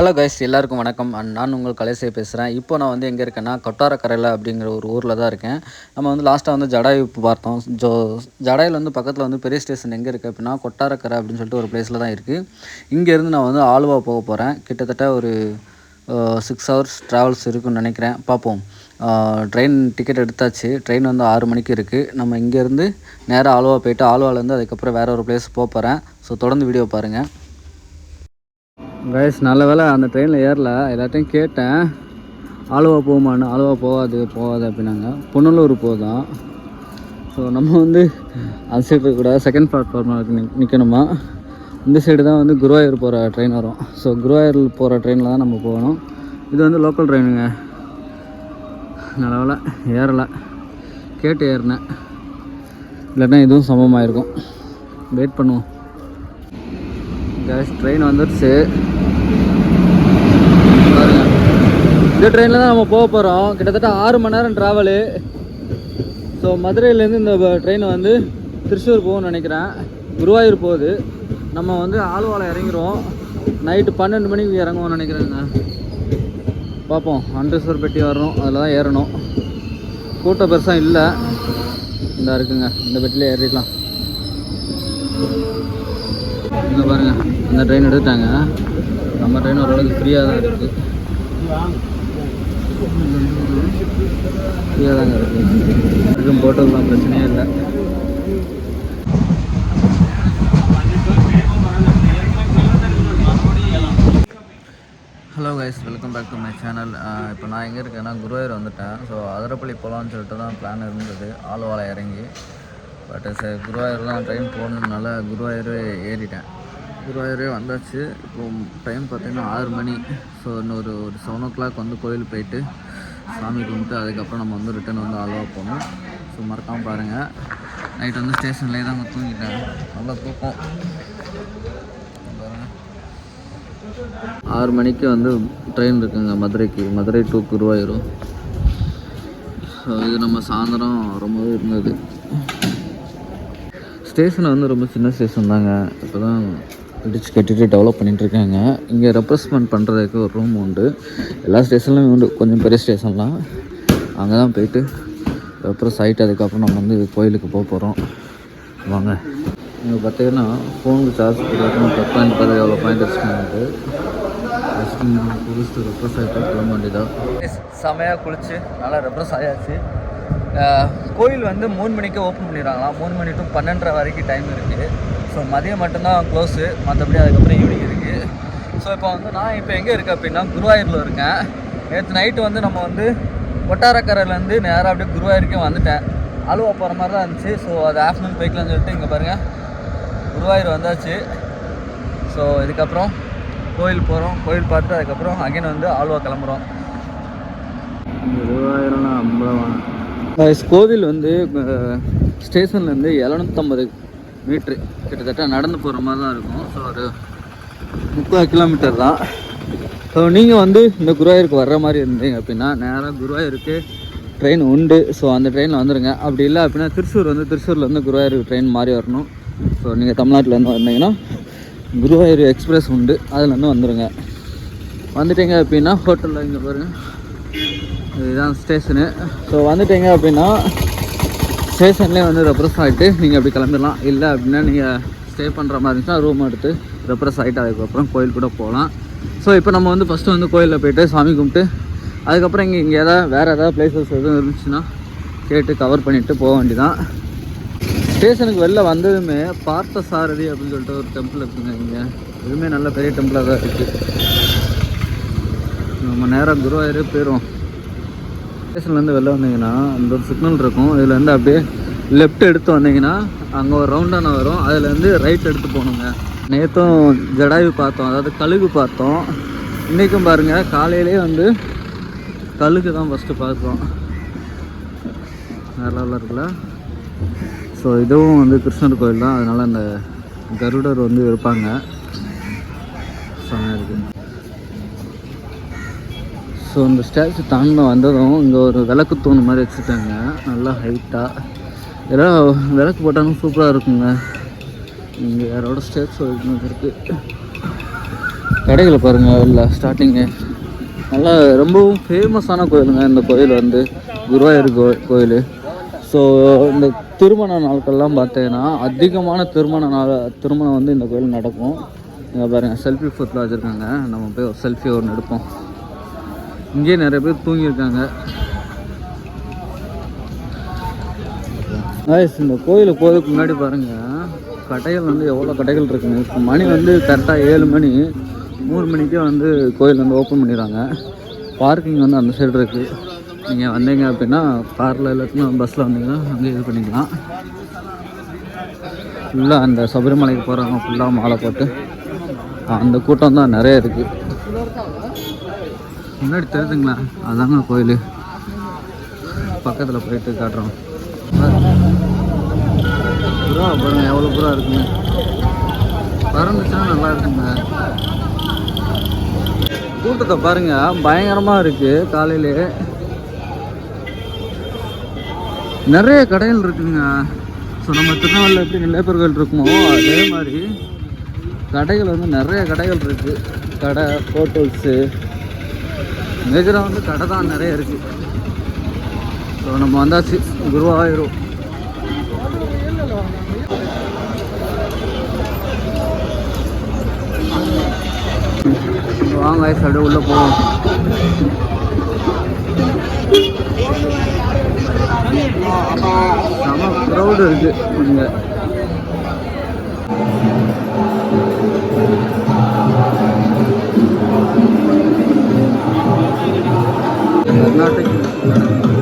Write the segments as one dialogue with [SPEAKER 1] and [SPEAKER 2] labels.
[SPEAKER 1] Hello guys எல்லாருக்கும் வணக்கம். And நான் உங்கள் கலைசியை பேசுகிறேன் இப்போ நான் வந்து எங்கே இருக்கேன்னா கொட்டாரக்கரையில் அப்படிங்கிற ஒரு ஊரில் தான் இருக்கேன். நம்ம வந்து லாஸ்ட்டாக வந்து ஜடாயு பார்த்தோம். ஜோ ஜடாயில் வந்து பக்கத்தில் வந்து பெரிய ஸ்டேஷன் எங்கே இருக்குது அப்படின்னா கொட்டாரக்கரை அப்படின்னு சொல்லிட்டு ஒரு பிளேஸில் தான் இருக்குது இங்கேருந்து நான் வந்து ஆலுவா போக போகிறேன் கிட்டத்தட்ட ஒரு சிக்ஸ் ஹவர்ஸ் ட்ராவல்ஸ் இருக்குன்னு நினைக்கிறேன். பார்ப்போம். ட்ரெயின் டிக்கெட் எடுத்தாச்சு. ட்ரெயின் வந்து ஆறு மணிக்கு இருக்குது நம்ம இங்கேருந்து நேராக ஆலுவா போயிட்டு ஆலுவாலேருந்து அதுக்கப்புறம் வேறு ஒரு பிளேஸ் போக போகிறேன் ஸோ தொடர்ந்து வீடியோ பாருங்கள் கைஸ் நல்ல வேலை அந்த ட்ரெயினில் ஏறல. எல்லாத்தையும் கேட்டேன். ஆலுவா போகுமான்னு ஆலுவா போகாது போகாது அப்படின்னாங்க. புனலூர் போதான் ஸோ நம்ம வந்து அந்த சைடு இருக்கக்கூடாது செகண்ட் பிளாட்ஃபார்மில் நி நிற்கணுமா இந்த சைடு தான் வந்து குருவாயூர் போகிற ட்ரெயின் வரும். ஸோ குருவாயூர் போகிற ட்ரெயினில் தான் நம்ம போகணும். இது வந்து லோக்கல் ட்ரெயினுங்க நல்ல வேலை ஏறலை. கேட்டு ஏறினேன். இல்லைன்னா இதுவும் சமமாக இருக்கும் வெயிட் பண்ணுவோம். கேஸ் ட்ரெயின் வந்துடுச்சு பாருங்க இந்த ட்ரெயினில் தான் நம்ம போக போகிறோம் கிட்டத்தட்ட ஆறு மணி நேரம் ட்ராவலு ஸோ மதுரையிலேருந்து இந்த ட்ரெயினை வந்து திருச்சூர் போகும்னு நினைக்கிறேன். குருவாயூர் போகுது. நம்ம வந்து ஆழ்வாலை இறங்குறோம். நைட்டு பன்னெண்டு மணிக்கு இறங்குவோம்னு நினைக்கிறேங்க. பார்ப்போம். அண்டேஸ்வர் பெட்டி வரணும். அதில் தான் ஏறணும். கூட்டம் பெருசாக இல்லை. இந்த இருக்குங்க. இந்த பெட்டியில் ஏறிக்கலாம் இங்கே பாருங்க. இந்த ட்ரெயின் எடுத்துட்டாங்க. நம்ம ட்ரெயின் ஓரளவுக்கு ஃப்ரீயாக தான் இருக்குது ஃப்ரீயாக தாங்க இருக்குது இதுக்கும் போட்டதுலாம் பிரச்சனையே இல்லை. Hello guys welcome back to my channel இப்போ நான் எங்கே இருக்கேன்னா குருவாயூர் வந்துட்டேன். ஸோ அதிரப்பள்ளி போகலான்னு சொல்லிட்டு தான் பிளான் இருந்தது. ஆலுவாலை இறங்கி. பட் சரி குருவாயூர் தான் ட்ரெயின் போகணுன்னால குருவாயூர் ஏறிட்டேன். குருவாயூரே வந்தாச்சு. இப்போ டைம் பார்த்தீங்கன்னா ஆறு மணி. ஸோ இன்னொரு ஒரு செவன் ஓ கிளாக் வந்து கோயில் போயிட்டு சாமி கும்பிட்டு அதுக்கப்புறம் நம்ம வந்து ரிட்டர்ன் வந்து ஆலுவா போகணும். ஸோ மறக்காமல் பாருங்கள் நைட் வந்து ஸ்டேஷன்லேயே தான் தூங்கிட்டேன் நல்லா தூக்கம். ஆறு மணிக்கு வந்து ட்ரெயின் இருக்குங்க மதுரைக்கு. மதுரை டு குருவாயூர். ஸோ இது நம்ம சாயந்தரம் ரொம்பவே இருந்தது. ஸ்டேஷன் வந்து ரொம்ப சின்ன ஸ்டேஷன் தாங்க. இப்போ தான் இடிச்சு கட்டிட்டு டெவலப் பண்ணிட்டு இருக்காங்க. இங்கே ரெப்ரஸ்மெண்ட் பண்ணுறதுக்கு ஒரு ரூம் உண்டு. எல்லா ஸ்டேஷன்லையும் உண்டு. கொஞ்சம் பெரிய ஸ்டேஷன்லாம் அங்கே தான் போயிட்டு ரெப்ரஸ் ஆகிட்டு அதுக்கப்புறம் நம்ம வந்து கோயிலுக்கு போக போகிறோம் வாங்க. இங்கே பார்த்தீங்கன்னா ஃபோனுக்கு சார்ஜ் போடுறதுக்கு பத்து பாயிண்ட் பதிவு எவ்வளோ பாயிண்ட் வச்சுக்காங்க குளிச்சுட்டு ரெப்ரஸ் ஆகிட்டு போக வேண்டியதான் செமையாக குளிச்சு நல்லா ரெப்ரஸ் ஆயாச்சு. கோயில் வந்து மூணு மணிக்கு ஓப்பன் பண்ணிடுறாங்களா மூணு மணி டு பன்னெண்டரை வரைக்கும் டைம் இருக்குது ஸோ மதியம் மட்டும்தான் க்ளோஸு மற்றபடி அதுக்கப்புறம் ஈவினிங் இருக்குது ஸோ இப்போ வந்து நான் இப்போ எங்கே இருக்கேன் அப்படின்னா குருவாயூரில் இருக்கேன். நேற்று நைட்டு வந்து நம்ம வந்து கொட்டாரக்கரையிலேருந்து நேராக அப்படியே குருவாயூருக்கே வந்துட்டேன். அலுவா போகிற மாதிரி தான் இருந்துச்சு. ஸோ அது ஆஃப்டர்நூன் போய்க்கலாம்னு சொல்லிட்டு இங்கே பாருங்கள் குருவாயூர் வந்தாச்சு. ஸோ இதுக்கப்புறம் கோயில் போகிறோம் கோயில் பார்த்துட்டு அதுக்கப்புறம் அகைன் வந்து ஆலுவா கிளம்புறோம். கோவில் வந்து ஸ்டேஷன்லேருந்து எழுநூற்றம்பது மீட்ரு கிட்டத்தட்ட நடந்து போகிற மாதிரி தான் இருக்கும். ஸோ ஒரு முப்பது கிலோமீட்டர் தான். ஸோ நீங்கள் வந்து இந்த குருவாயூருக்கு வர்ற மாதிரி இருந்தீங்க அப்படின்னா நேராக குருவாயூருக்கு ட்ரெயின் உண்டு. ஸோ அந்த ட்ரெயினில் வந்துடுங்க அப்படி இல்லை அப்படின்னா திருச்சூர் வந்து திருச்சூர்லேருந்து குருவாயூருக்கு ட்ரெயின் மாறி வரணும். ஸோ நீங்கள் தமிழ்நாட்டிலேருந்து வந்தீங்கன்னா குருவாயூர் எக்ஸ்பிரஸ் உண்டு. அதுலேருந்து வந்துடுங்க வந்துட்டீங்க அப்படின்னா ஹோட்டலில் இங்கே பாருங்கள் இதுதான் ஸ்டேஷனு ஸோ வந்துட்டீங்க அப்படின்னா ஸ்டேஷன்லேயே வந்து ரெப்ரஸ் ஆகிட்டு நீங்கள் அப்படி கிளம்பிடலாம். இல்லை அப்படின்னா நீங்கள் ஸ்டே பண்ணுற மாதிரி இருந்துச்சுன்னா ரூம் எடுத்து ரெப்ரஸ் ஆகிட்டு அதுக்கப்புறம் கோயில் கூட போகலாம். ஸோ இப்போ நம்ம வந்து ஃபஸ்ட்டு வந்து கோயிலில் போயிட்டு சாமி கும்பிட்டு அதுக்கப்புறம் இங்கே இங்கே எதாவது வேறு ஏதாவது பிளேசஸ் எதுவும் இருந்துச்சுன்னா கேட்டு கவர் பண்ணிவிட்டு போக வேண்டியதான் ஸ்டேஷனுக்கு வெளில வந்ததுமே பார்த்த சாரதி அப்படின்னு சொல்லிட்டு ஒரு டெம்பிள் இருக்குங்க இங்கே. இதுவுமே நல்ல பெரிய டெம்பிளாக தான் இருக்குது நம்ம நேராக குருவாயூரே போயிடும் ஸ்டேஷன்லேருந்து வெளில வந்தீங்கன்னா அந்த ஒரு சிக்னல் இருக்கும். இதுலேருந்து அப்படியே லெஃப்ட் எடுத்து வந்தீங்கன்னா அங்கே ஒரு ரவுண்டான வரும். அதுலேருந்து ரைட் எடுத்து போகணுங்க. நேற்றும் ஜடாயு பார்த்தோம். அதாவது கழுகு பார்த்தோம். இன்றைக்கும் பாருங்கள் காலையிலே வந்து கழுகு தான் ஃபஸ்ட்டு பார்க்குறோம் வேறு லெவலில் இருக்குல்ல? ஸோ இதுவும் வந்து கிருஷ்ணர் கோயில் தான். அதனால் அந்த கருடர் வந்து இருப்பாங்க செமையாக இருக்குது ஸோ இந்த ஸ்டாச்சு தாண்ட வந்ததும் இங்கே ஒரு விளக்கு தூண் மாதிரி வச்சுருக்காங்க நல்லா ஹைட்டாக இதெல்லாம் விளக்கு போட்டாலும் சூப்பராக இருக்குங்க. இங்கே யாரோட ஸ்டாச்சு இருக்குது கடைகளை பாருங்கள் இல்லை ஸ்டார்டிங்கு நல்லா ரொம்பவும் ஃபேமஸான கோயிலுங்க இந்த கோயில் வந்து. குருவாயூர் கோ கோயில். ஸோ இந்த திருமண நாட்கள்லாம் பார்த்தீங்கன்னா அதிகமான திருமண நாள் திருமணம் வந்து இந்த கோயில் நடக்கும். இங்கே பாருங்கள் செல்ஃபி ஃபோட்டில் வச்சுருக்காங்க. நம்ம போய் ஒரு செல்ஃபி ஒன்று எடுப்போம். இங்கேயே நிறைய பேர் தூங்கியிருக்காங்க. Guys, இந்த கோயிலுக்கு போகிறதுக்கு முன்னாடி பாருங்கள் கடைகள் வந்து எவ்வளோ கடைகள் இருக்குங்க. இப்போ மணி வந்து கரெக்டாக ஏழு மணி மூணு மணிக்கே வந்து கோயில் வந்து ஓப்பன் பண்ணிடுறாங்க. பார்க்கிங் வந்து அந்த சைடு இருக்குது நீங்கள் வந்தீங்க அப்படின்னா காரில் இல்லாட்டினா பஸ்ஸில் வந்தீங்கன்னா அங்கே இது பண்ணிக்கலாம். ஃபுல்லாக அந்த சபரிமலைக்கு போகிறவங்க ஃபுல்லாக மாலை போட்டு. அந்த கூட்டம் தான் நிறைய இருக்குது முன்னாடி தெரியுதுங்களா? அதாங்க கோயில். பக்கத்தில் போயிட்டு காட்டுறோம். புறா பாருங்க எவ்வளோ புறா இருக்குங்க பறந்துச்சுன்னா நல்லா இருக்குங்க. கூட்டத்தை பாருங்க பயங்கரமாக இருக்கு காலையிலே. நிறைய கடைகள் இருக்குங்க. ஸோ நம்ம திருநெல்வேலியில் எப்படி நிலையப்பர் இருக்குமோ அதே மாதிரி கடைகள் வந்து நிறைய கடைகள் இருக்குது கடை ஹோட்டல்ஸு மேஜராக வந்து கடை தான் நிறைய இருக்குது ஸோ நம்ம வந்தாச்சு. குருவாயூர். வாங்க ஐஸ் அப்படியே உள்ளே போவோம். செம க்ரௌடு இருக்குது இங்கே. 那是你是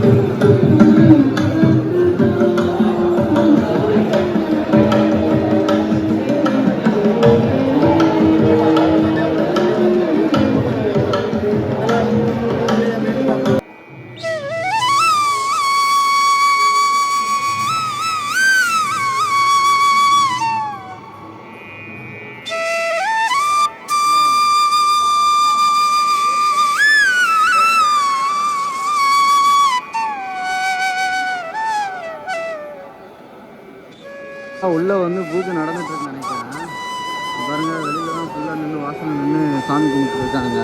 [SPEAKER 1] ஃபுல்லாக நின்று வாசல் நின்று சாமி கும்பிட்டு இருக்காங்க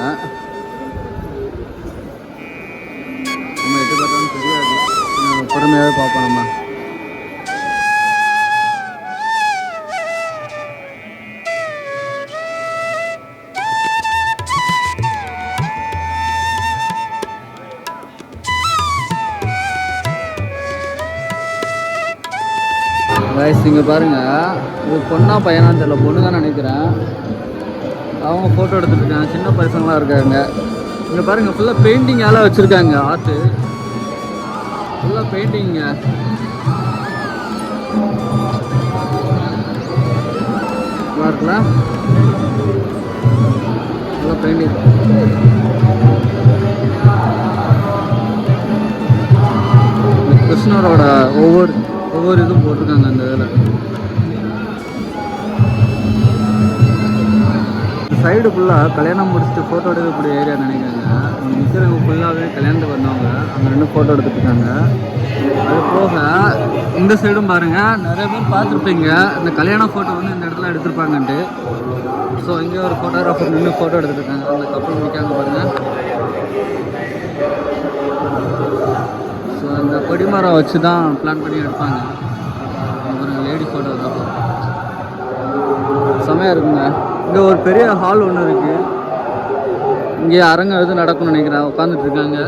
[SPEAKER 1] நம்ம எட்டு பார்த்தாலும் தெரியாது. நம்ம பொறுமையாகவே பார்ப்போம் நம்ம. வயசு இங்கே பாருங்க. இது பொண்ணா பையனான்னு தெரியல பொண்ணு தான் நினைக்கிறேன். அவங்க ஃபோட்டோ எடுத்துட்டு இருக்காங்க சின்ன பசங்களாம் இருக்காங்க. இங்கே பாருங்க ஃபுல்லாக பெயிண்டிங்கால வச்சுருக்காங்க ஆர்ட்டு ஃபுல்லாக பெயிண்டிங்க நல்லா இருக்குல்ல? ஃபுல்லாக பெயிண்டிங் கிருஷ்ணரோட ஒவ்வொரு ஒவ்வொரு இதுவும் போட்டிருக்காங்க அந்த இதில். சைடு ஃபுல்லாக கல்யாணம் முடிச்சுட்டு ஃபோட்டோ எடுக்கக்கூடிய ஏரியா நினைக்கிறாங்க இங்கே நிற்கிறவங்க ஃபுல்லாகவே கல்யாணத்துக்கு வந்தவங்க அங்கே ரெண்டு ஃபோட்டோ எடுத்துருக்காங்க அது போக இந்த சைடும் பாருங்கள் நிறைய பேர் பார்த்துருப்பீங்க. இந்த கல்யாண ஃபோட்டோ வந்து இந்த இடத்துல எடுத்திருப்பாங்கன்ட்டு. ஸோ இங்கே ஒரு ஃபோட்டோகிராஃபர் நின்று ஃபோட்டோ எடுத்துருக்காங்க அந்த கப்பல் நிற்காங்க பாருங்கள் ஸோ அந்த கொடிமரம் வச்சு தான் பிளான் பண்ணி எடுப்பாங்க. ஒரு லேடி ஃபோட்டோகிராஃபர் செமையாக இருக்குங்க. இங்கே ஒரு பெரிய ஹால் ஒன்று இருக்குது இங்கே அரங்கம் எதுவும் நடக்கும்னு நினைக்கிறேன். உட்காந்துட்டு இருக்காங்க.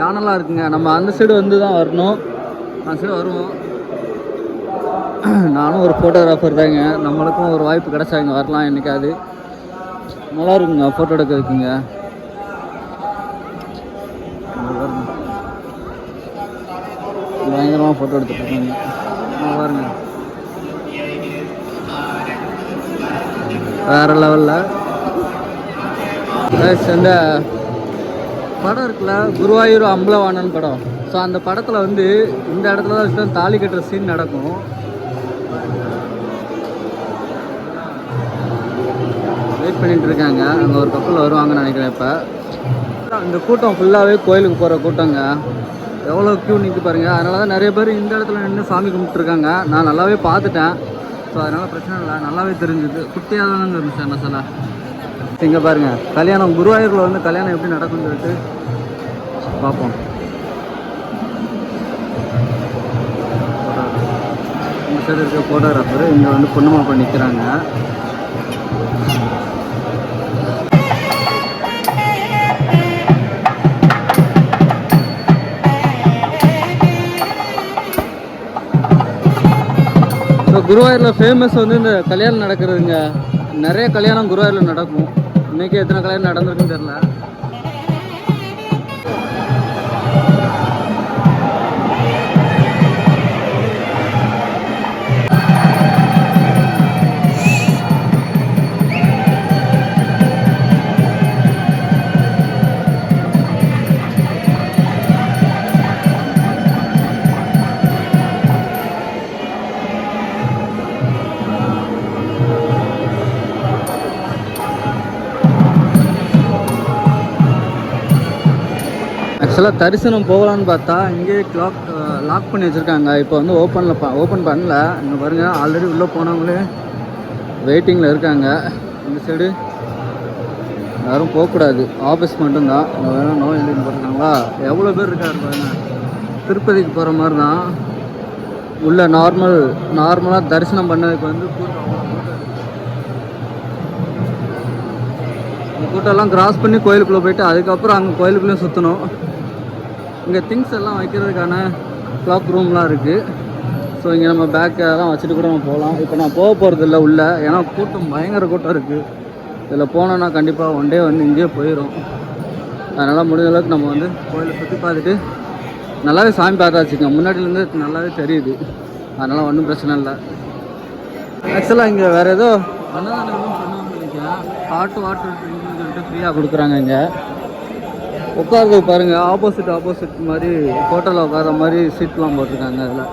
[SPEAKER 1] யானைலாம் இருக்குங்க? நம்ம அந்த சைடு வந்து தான் வரணும். அந்த சைடு வருவோம். நானும் ஒரு ஃபோட்டோகிராஃபர் தாங்க. நம்மளுக்கும் ஒரு வாய்ப்பு கிடைச்சா இங்கே வரலாம் என்னைக்காவது. நல்லா இருக்குங்க ஃபோட்டோ எடுக்க இருக்குங்க பயங்கரமாக ஃபோட்டோ எடுத்துட்டு இருக்காங்க. இங்க பாருங்க. வேற லெவலில் இந்த படம் இருக்குல்ல குருவாயூர் அம்பலவாணன் படம். ஸோ அந்த படத்தில் வந்து இந்த இடத்துல தான் வச்சு தாலி கட்டுற சீன் நடக்கும். வெயிட் பண்ணிட்டு இருக்காங்க. அங்கே ஒரு கப்பல் வருவாங்கன்னு நினைக்கிறேன் இப்போ. இந்த கூட்டம் ஃபுல்லாகவே கோயிலுக்கு போகிற கூட்டங்க. எவ்வளோ க்யூ நிற்க பாருங்க. அதனால தான் நிறைய பேர் இந்த இடத்துல நின்று சாமி கும்பிட்டுருக்காங்க. நான் நல்லாவே பார்த்துட்டேன். ஸோ அதனால் பிரச்சனை இல்லை. நல்லாவே தெரிஞ்சுது. குட்டியாக தானங்க இருந்துச்சு அந்த சிலை. இங்கே பாருங்கள் கல்யாணம் குருவாயூரில் வந்து கல்யாணம் எப்படி நடக்கும்னு சொல்லிட்டு பார்ப்போம். இந்த சைடு இருக்க ஃபோட்டோகிராஃபர் இங்கே வந்து பொண்ணுமா மாப்பிள்ளை நிற்கிறாங்க குருவாயூரில் ஃபேமஸ் வந்து இந்த கல்யாணம் நடக்கிறதுங்க. நிறைய கல்யாணம் குருவாயூரில் நடக்கும். இன்றைக்கி எத்தனை கல்யாணம் நடந்திருக்குன்னு தெரில ஆக்சுவலாக தரிசனம் போகலான்னு பார்த்தா இங்கேயே கிளாக் லாக் பண்ணி வச்சுருக்காங்க. இப்போ வந்து ஓப்பனில் ப ஓப்பன் பண்ணல. இங்கே பாருங்கள் ஆல்ரெடி உள்ளே போனவங்களே வெயிட்டிங்கில் இருக்காங்க. இந்த சைடு யாரும் போகக்கூடாது. ஆஃபீஸ் மட்டும்தான். இங்கே வேணும் நோய் இல்லைன்னு போட்டிருக்காங்களா? எவ்வளோ பேர் இருக்காரு பாருங்க. திருப்பதிக்கு போகிற மாதிரி தான் உள்ள நார்மல் நார்மலாக தரிசனம் பண்ணதுக்கு வந்து கூட்டம் கூட்டம் இருக்கு. கூட்டம்லாம் கிராஸ் பண்ணி கோயிலுக்குள்ளே போயிட்டு அதுக்கப்புறம் அங்கே கோயிலுக்குள்ளேயும் சுற்றணும் இங்கே திங்ஸ் எல்லாம் வைக்கிறதுக்கான கிளாக் ரூம்லாம் இருக்குது ஸோ இங்கே நம்ம பேக்கை அதெல்லாம் வச்சுட்டு கூட நம்ம போகலாம். இப்போ நான் போக போகிறது இல்லை உள்ள. ஏன்னா கூட்டம் பயங்கர கூட்டம் இருக்குது இதில் போனோன்னா கண்டிப்பாக ஒன் டே வந்து இங்கேயே போயிடும் அதனால் முடிஞ்ச அளவுக்கு நம்ம வந்து கோயிலை சுற்றி பார்த்துட்டு நல்லாவே சாமி பார்த்தாச்சுங்க. முன்னாடிலேருந்து நல்லாவே தெரியுது. அதனால் ஒன்றும் பிரச்சனை இல்லை. ஆக்சுவலாக இங்கே வேறு ஏதோ அன்னதானம் பண்ணுவாங்க நினைக்கிறேன். ஹாட் வாட்டர் ட்ரிங்க்னு சொல்லிட்டு ஃப்ரீயாக கொடுக்குறாங்க இங்கே. உட்காருது பாருங்க ஆப்போசிட் ஆப்போசிட் மாதிரி ஹோட்டலில் உட்கார மாதிரி சீட்லாம் போட்டிருக்காங்க அதில்.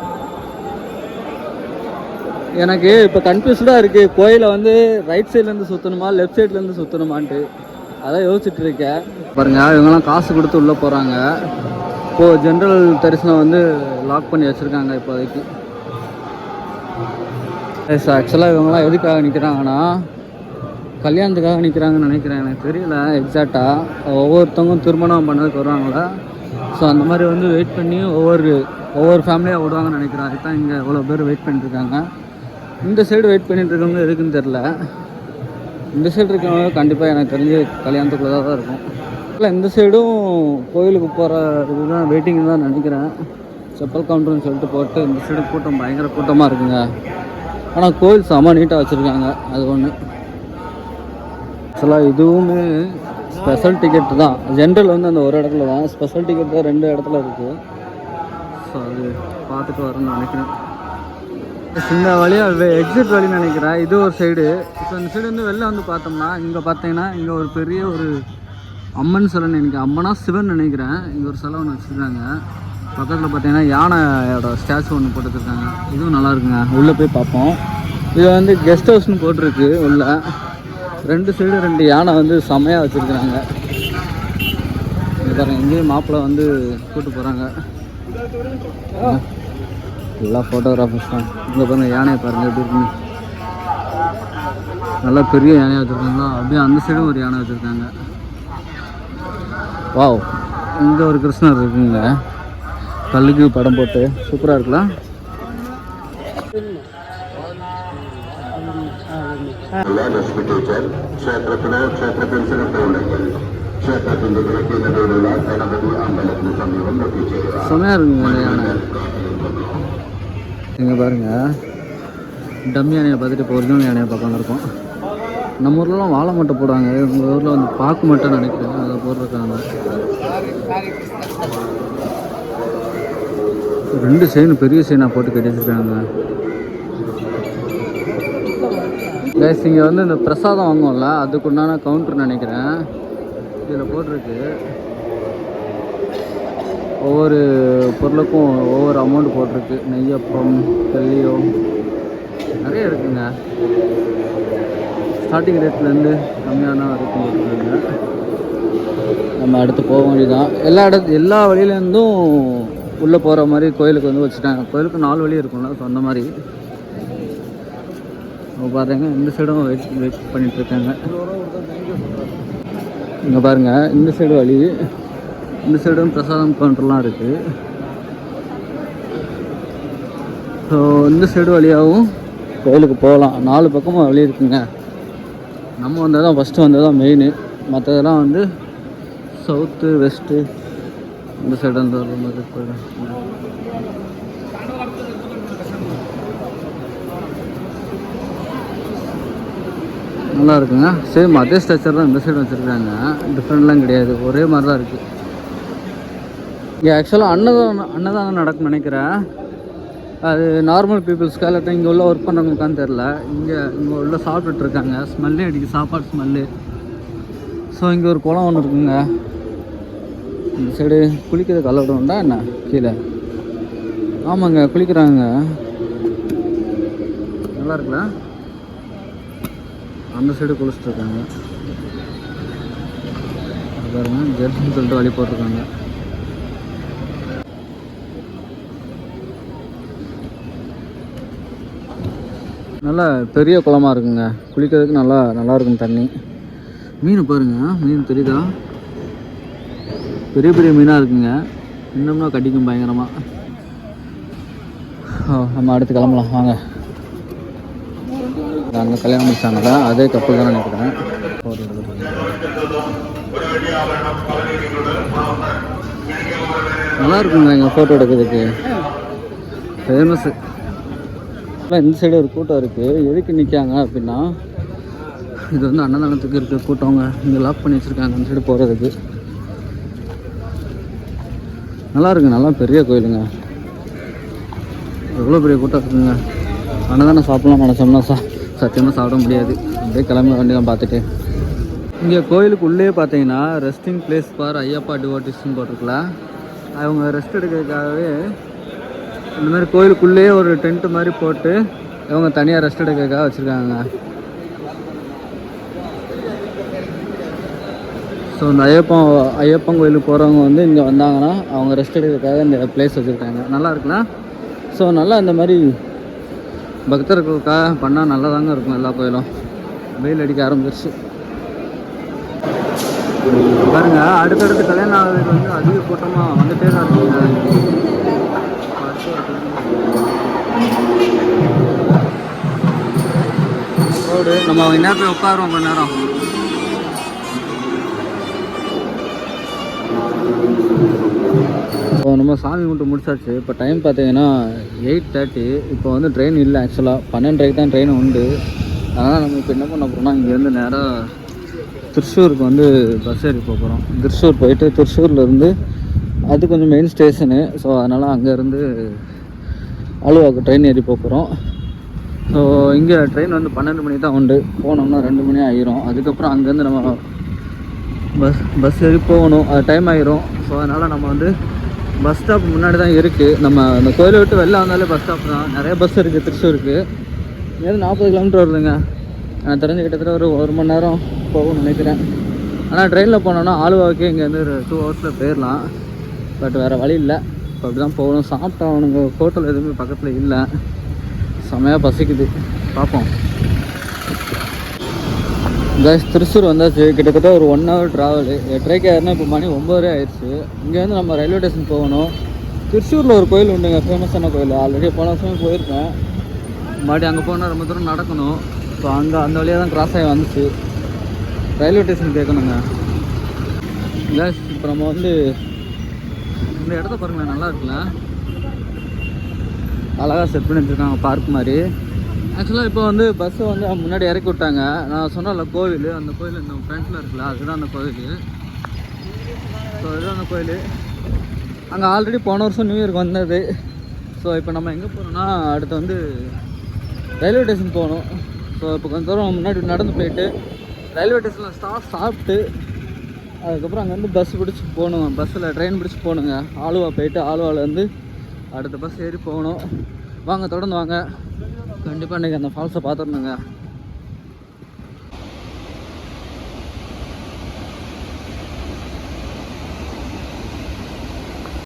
[SPEAKER 1] எனக்கு இப்போ கன்ஃபியூஸ்டாக இருக்குது கோயிலை வந்து ரைட் சைட்லேருந்து சுற்றணுமா லெஃப்ட் சைட்லேருந்து சுற்றணுமான்ட்டு அதான் யோசிச்சுட்டு இருக்கேன். பாருங்கள் இவங்கெல்லாம் காசு கொடுத்து உள்ளே போகிறாங்க இப்போது ஜென்ரல் தரிசனம் வந்து லாக் பண்ணி வச்சுருக்காங்க இப்போதைக்கு. எஸ் ஆக்சுவலாக இவங்கெல்லாம் எதுக்காக நிற்கிறாங்கன்னா கல்யாணத்துக்காக நிற்கிறாங்கன்னு நினைக்கிறேன். எனக்கு தெரியல எக்ஸாக்டாக ஒவ்வொருத்தவங்க திருமணம் பண்ணதுக்கு வருவாங்களா? ஸோ அந்த மாதிரி வந்து வெயிட் பண்ணி ஒவ்வொரு ஒவ்வொரு ஃபேமிலியாக விடுவாங்கன்னு நினைக்கிறேன். அதுதான் இங்கே இவ்வளோ பேர் வெயிட் பண்ணிட்டுருக்காங்க. இந்த சைடு வெயிட் பண்ணிட்டு இருக்கவங்க எதுக்குன்னு தெரில இந்த சைடு இருக்கவங்க கண்டிப்பாக எனக்கு தெரிஞ்சு கல்யாணத்துக்குள்ளே தான் இருக்கும். இல்லை இந்த சைடும் கோயிலுக்கு போகிற இதுதான் வெயிட்டிங் தான் நினைக்கிறேன். செப்பல் கவுண்டர்னு சொல்லிட்டு போட்டு இந்த சைடு கூட்டம் பயங்கர கூட்டமாக இருக்குங்க. ஆனால் கோயில் செம நீட்டாக வச்சுருக்காங்க. அது ஒன்று ஆக்சுவலாக இதுவுமே ஸ்பெஷல் டிக்கெட் தான். ஜென்ரல் வந்து அந்த ஒரு இடத்துல தான். ஸ்பெஷல் டிக்கெட் தான் ரெண்டு இடத்துல இருக்குது ஸோ அது பார்த்துட்டு வரணும்னு நினைக்கிறேன். இந்த வழியாக எக்ஸிட் வழின்னு நினைக்கிறேன். இது ஒரு சைடு இப்போ இந்த சைடு வந்து வெளில வந்து பார்த்தோம்னா இங்கே பார்த்தீங்கன்னா இங்கே ஒரு பெரிய ஒரு அம்மன் சிலை நினைக்கிறேன். அம்மனா சிவன் நினைக்கிறேன். இங்கே ஒரு சிலை ஒன்று வச்சுருக்காங்க. பக்கத்தில் பார்த்தீங்கன்னா யானையோட ஸ்டாச்சு ஒன்று போட்டுருக்காங்க. இதுவும் நல்லா இருக்குங்க. உள்ளே போய் பார்ப்போம். இது வந்து கெஸ்ட் ஹவுஸ்னு போட்டிருக்கு உள்ள. ரெண்டு சைடு ரெண்டு யானை வந்து செமையாக வச்சுருக்குறாங்க. பாருங்கள் இங்கேயும் மாப்பிள்ளை வந்து கூப்பிட்டு போகிறாங்க எல்லா ஃபோட்டோகிராஃபர்ஸ் தான். இங்கே பாருங்கள் யானையை பாருங்கள் எப்படி இருக்குன்னு. நல்லா பெரிய யானையாக வச்சுருக்காங்களா? அப்படியே அந்த சைடும் ஒரு யானை வச்சுருக்காங்க. வாவ் இங்கே ஒரு கிருஷ்ணர் இருக்குங்க. கல்லுக்கு படம் போட்டு. சூப்பராக இருக்கலாம்
[SPEAKER 2] ലക്ഷ്മിറ്റീച്ചർ ക്ഷേത്രത്തിലെ ക്ഷേത്രത്തിൽ പോകുന്നെങ്കിൽ ക്ഷേത്രത്തിന്റെ കിഴക്കേ നിലയിലുള്ള ഗണപതി അമ്പലത്തിന് സമീപം എത്തിച്ചേരുക
[SPEAKER 1] செமையாக இருக்குங்க இந்த யானை இங்கே பாருங்க டம்மி யானையை பார்த்துட்டு இப்போ ஒரிஜினல் யானையை பார்க்க வந்திருக்கோம் நம்ம ஊர்லலாம் வாழை மட்டை போடுவாங்க உங்கள் ஊரில் வந்து பாக்கு மட்டை நினைக்கிறேன் அதை போட்டிருக்காங்க ரெண்டு செயின் பெரிய செயினாக போட்டு கட்டி வச்சிருக்காங்க கைஸ் இங்கே வந்து இந்த பிரசாதம் வாங்குவோம்ல அதுக்குண்டான கவுண்டர் நினைக்கிறேன். இதில் போட்டிருக்கு. ஒவ்வொரு பொருளுக்கும் ஒவ்வொரு அமௌண்ட் போட்டிருக்கு. நெய்யப்பம் கல்லியம் நிறைய இருக்குங்க. ஸ்டார்டிங் ரேட்லேருந்து கம்மியான வரைக்கும் போட்டிருக்காங்க. நம்ம அடுத்து போக வேண்டியதான் எல்லா இடத்து எல்லா வழியிலேருந்தும் உள்ளே போகிற மாதிரி கோயிலுக்கு வந்து வச்சுட்டாங்க. கோயிலுக்கு நாலு வழி இருக்கும்ல ஸோ அந்த மாதிரி. பாருங்க இந்த சைடும் வெயிட் வெயிட் பண்ணிகிட்ருக்காங்க இங்கே பாருங்கள் இந்த சைடு வழி இந்த சைடும் பிரசாதம் கவுண்டர்லாம் இருக்குது ஸோ இந்த சைடு வழியாகவும் கோயிலுக்கு போகலாம். நாலு பக்கமும் வழி இருக்குங்க. நம்ம வந்தால் தான் ஃபஸ்ட்டு வந்தது தான் மெயின் மற்றதெல்லாம் வந்து சவுத்து வெஸ்ட்டு இந்த சைடு வந்து மாதிரி போயிடும். நல்லா இருக்குங்க சேம் அதே ஸ்ட்ரக்சர் தான் இந்த சைடு வச்சுருக்காங்க. டிஃப்ரெண்ட்லாம் கிடையாது. ஒரே மாதிரி தான் இருக்குது இங்கே ஆக்சுவலாக அன்னதானம் அன்னதானம் நடக்கும்னு நினைக்கிறேன். அது நார்மல் பீப்புள்ஸ்க்காக இல்லாட்டா இங்கே உள்ள ஒர்க் பண்ணுறவங்களுக்கான்னு தெரில இங்கே இங்கே உள்ள சாப்பிட்டுட்ருக்காங்க. ஸ்மெல்லே அடிக்குது. சாப்பாடு ஸ்மெல்லு ஸோ இங்கே ஒரு குளம் ஒன்று இருக்குங்க. இந்த சைடு குளிக்கிற கலவடம் உண்டா என்ன? கீழே. ஆமாங்க குளிக்கிறாங்க. நல்லா இருக்குல்ல? அந்த சைடு குளிச்சுட்ருக்காங்க பாருங்க ஜெர்சின்னு சொல்லிட்டு வழி போட்டிருக்காங்க. நல்லா பெரிய குளமா இருக்குங்க. குளிக்கிறதுக்கு நல்லா நல்லா இருக்கும் தண்ணி. மீன் பாருங்க மீன் தெரியுதா? பெரிய பெரிய மீனாக இருக்குங்க. இன்னும்னா கடிக்கும் பயங்கரமாக நம்ம அடுத்து கிளம்பலாம். வாங்க. அங்கே கல்யாணம் முடிச்சாங்கல்ல அதே கப்பல் தான் நினைக்கிறேன். நல்லா இருக்குங்க இங்கே ஃபோட்டோ எடுக்கிறதுக்கு. ஃபேமஸ்ஸு இந்த சைடு ஒரு கூட்டம் இருக்குது எதுக்கு நிற்காங்க அப்படின்னா இது வந்து அன்னதானத்துக்கு இருக்க கூட்டவங்க இங்கே லாக் பண்ணி வச்சுருக்காங்க அந்த சைடு போகிறதுக்கு நல்லா இருக்குங்க நல்லா பெரிய கோயிலுங்க. எவ்வளோ பெரிய கூட்டம் இருக்குங்க. அன்னதானம் சாப்பிட்லாம் நினச்சோம்னா சா சத்தியமாக சாப்பிட முடியாது. அப்படியே கிளம்ப வண்டிலாம் பார்த்துட்டு. இங்கே கோயிலுக்கு உள்ளே பார்த்தீங்கன்னா ரெஸ்டிங் பிளேஸ் பார் ஐயப்பா டிவோட்டிஸ்ன்னு போட்டிருக்கல அவங்க ரெஸ்ட் எடுக்கிறதுக்காகவே இந்த மாதிரி கோயிலுக்குள்ளேயே ஒரு டென்ட் மாதிரி போட்டு இவங்க தனியாக ரெஸ்ட் எடுக்கிறதுக்காக வச்சுருக்காங்க. ஸோ இந்த ஐயப்பன் ஐயப்பன் கோயிலுக்கு போகிறவங்க வந்து இங்கே வந்தாங்கன்னா அவங்க ரெஸ்ட் எடுக்கிறதுக்காக இந்த பிளேஸ் வச்சுருக்காங்க. நல்லா இருக்குண்ணா ஸோ நல்லா இந்த மாதிரி பக்தர்களுக்காக பண்ணால் நல்லா தாங்க இருக்கும் எல்லா கோயிலும். வெயில் அடிக்க ஆரம்பிச்சிருச்சு. பாருங்க அடுத்தடுத்து கல்யாணம் ஆகுறதுக்கு வந்து அதிக கூட்டமாக வந்துட்டே தான் இருக்குங்க. நம்ம அவங்க என்ன போய் உட்காருவோம் கொஞ்ச நேரம். இப்போ நம்ம சாமி கும்பிட்டு முடிச்சாச்சு. இப்போ டைம் பார்த்தீங்கன்னா எயிட் தேர்ட்டி இப்போ வந்து ட்ரெயின் இல்லை ஆக்சுவலாக பன்னெண்டரைக்கு தான் ட்ரெயின் உண்டு. அதனால் நம்ம இப்போ என்ன பண்ண போகிறோம்னா இங்கேருந்து நேராக திருச்சூருக்கு வந்து பஸ் ஏறி போக போகிறோம் திருச்சூர் போயிட்டு திருச்சூர்லேருந்து அது கொஞ்சம் மெயின் ஸ்டேஷனு ஸோ அதனால் அங்கேருந்து அலுவாக்கு ட்ரெயின் ஏறி போக போகிறோம் ஸோ இங்கே ட்ரெயின் வந்து பன்னெண்டு மணி தான் உண்டு. போனோம்னா ரெண்டு மணி ஆகிரும் அதுக்கப்புறம் அங்கேருந்து நம்ம பஸ் பஸ் ஏறி போகணும். அது டைம் ஆகிரும் ஸோ அதனால் நம்ம வந்து பஸ் ஸ்டாப் முன்னாடி தான் இருக்குது நம்ம அந்த கோயிலை விட்டு வெளில வந்தாலே பஸ் ஸ்டாப் தான். நிறைய பஸ் இருக்குது திருச்சூருக்கு இங்கேருந்து நாற்பது கிலோமீட்டர் வருதுங்க. நான் தெரிஞ்சு கிட்டத்தட்ட ஒரு ஒரு மணி நேரம் போகும்னு நினைக்கிறேன். ஆனால் ட்ரெயினில் போனோன்னா ஆலுவாவுக்கு இங்கேருந்து ஒரு டூ ஹவர்ஸில் போயிடலாம். பட் வேறு வழி இல்லை. இப்போ அப்படி தான் போகணும். சாப்பிட்டோம் அவனுங்க ஹோட்டல் எதுவுமே பக்கத்தில் இல்லை. செமையாக பசிக்குது. பார்ப்போம். கேஸ் திருச்சூர் வந்தாச்சு. கிட்டத்தட்ட ஒரு ஒன் ஹவர் ட்ராவலு எட்டரைக்கு ஏறினா இப்போ மணி ஒம்பதரை ஆயிடுச்சு. இங்கேருந்து நம்ம ரயில்வே ஸ்டேஷன் போகணும். திருச்சூரில் ஒரு கோயில் உண்டுங்க ஃபேமஸான கோயில். ஆல்ரெடி போன வருஷமே போயிருக்கேன். மறுபடியும் அங்கே போனால் ரொம்ப தூரம் நடக்கணும். ஸோ அங்கே அந்த வழியாக தான் கிராஸ் ஆகி வந்துச்சு. ரயில்வே ஸ்டேஷன் கேட்கணுங்க கேஸ் இப்போ நம்ம வந்து இந்த இடத்த பாருங்களேன் நல்லா இருக்குல்ல? அழகாக செட் பண்ணி வச்சுருக்காங்க பார்க் மாதிரி. ஆக்சுவலாக இப்போ வந்து பஸ்ஸை வந்து முன்னாடி இறக்கி விட்டாங்க. நான் சொன்னல கோவில். அந்த கோயில் இந்த ஃப்ரண்ட்டில் இருக்குல்ல அதுதான் அந்த கோவில். ஸோ இதுதான் அந்த கோயில் அங்கே ஆல்ரெடி போன வருஷம் நியூ இயர்க்கு வந்தது. ஸோ இப்போ நம்ம எங்கே போகிறோம்னா அடுத்து வந்து ரயில்வே ஸ்டேஷன் போகணும். ஸோ இப்போ கொஞ்சம் தூரம் முன்னாடி நடந்து போயிட்டு ரயில்வே ஸ்டேஷனில் ஸ்டாப் சாப்பிட்டு அதுக்கப்புறம் அங்கேருந்து பஸ் பிடிச்சி போகணும். பஸ்ஸில் ட்ரெயின் பிடிச்சி போகணுங்க. ஆலுவா போயிட்டு ஆலுவாலேருந்து அடுத்த பஸ் ஏறி போகணும். வாங்க தொடர்ந்து வாங்க. கண்டிப்பாக இன்றைக்கி அந்த ஃபால்ஸை பார்த்துருந்தேங்க